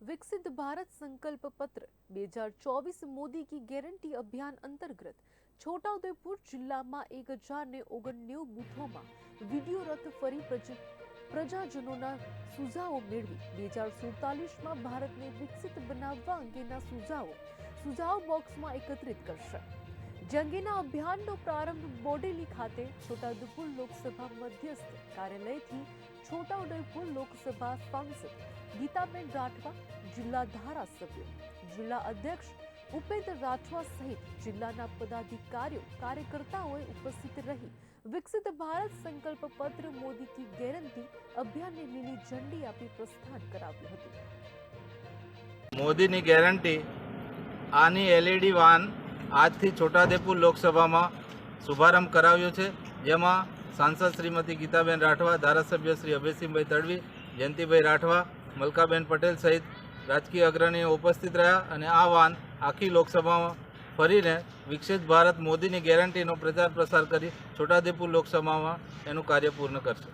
વિકસિત ભારત સંકલ્પ પત્ર બે હજાર ચોવીસ મોદી કી ગેરંટી અભિયાન અંતર્ગત છોટાઉદેપુર જિલ્લામાં એક હજારને ઓગણનેવું બૂથોમાં વીડિયો રથ ફરી પ્રજાજનોના સુઝાવો મેળવી. બે હજાર સુડતાલીસમાં ભારતને વિકસિત બનાવવા અંગેના સુઝાવો સુઝાવ બોક્સમાં એકત્રિત કરશે. જંગીના અભિયાનનો પ્રારંભ બોડેલી ખાતે છોટાઉદેપુર લોકસભા મધ્યસ્થ કાર્યાલયથી છોટાઉદેપુર લોકસભા સાંસદ ગીતાબેન રાઠવા જિલ્લા ધારાસભ્યો. જિલ્લા અધ્યક્ષ ઉપેન્દ્ર રાઠવા સહિત જિલ્લાના પદાધિકારીઓ, કાર્યકર્તાઓએ ઉપસ્થિત રહી વિકસિત ભારત સંકલ્પ પત્ર મોદી કી ગેરંટી અભિયાનને લીલી ઝંડી આપી પ્રસ્થાન કરાવ્યું હતું. મોદીની ગેરંટી આની એલઈડી વાન આજથી છોટાદેપુર લોકસભામાં શુભારંભ કરાવ્યો છે, જેમાં સાંસદ શ્રીમતી ગીતાબેન રાઠવા, ધારાસભ્ય શ્રી અભયસિંહભાઈ તડવી, જયંતિભાઈ રાઠવા, મલકાબેન પટેલ સહિત રાજકીય અગ્રણીઓ ઉપસ્થિત રહ્યા અને આ વાન આખી લોકસભામાં ફરીને વિકસિત ભારત મોદીની ગેરંટીનો પ્રચાર પ્રસાર કરી છોટાદેપુર લોકસભામાં એનું કાર્ય પૂર્ણ કરશે.